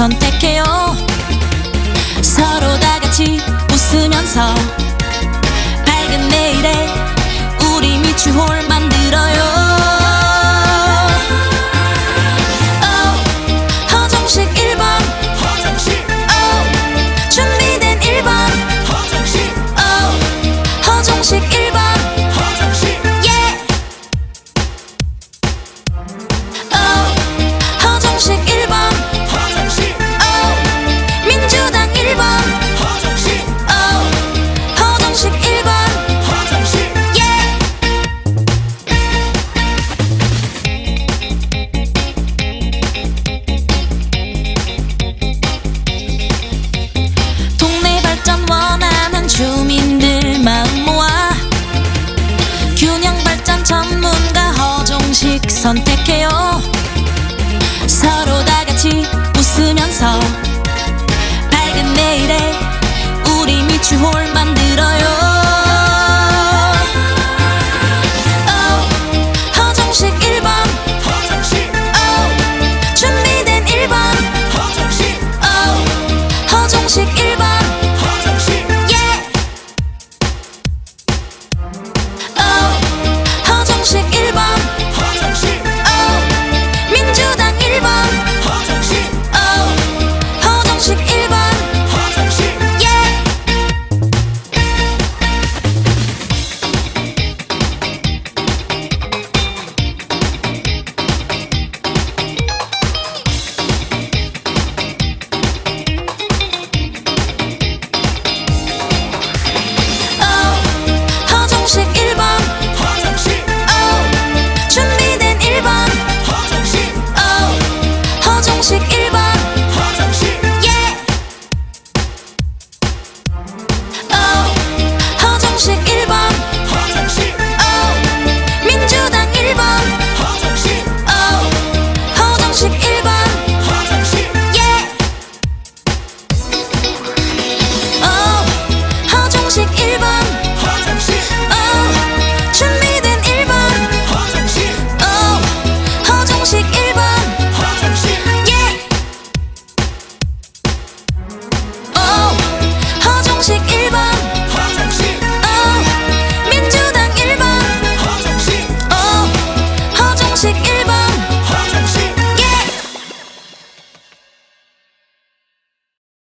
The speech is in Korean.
선택해요. 서로 다 같이 웃으면서 밝은 내일에 허종식 선택해요 서로 다 같이 웃으면서 밝은 내일에 우리 미추홀 만들어요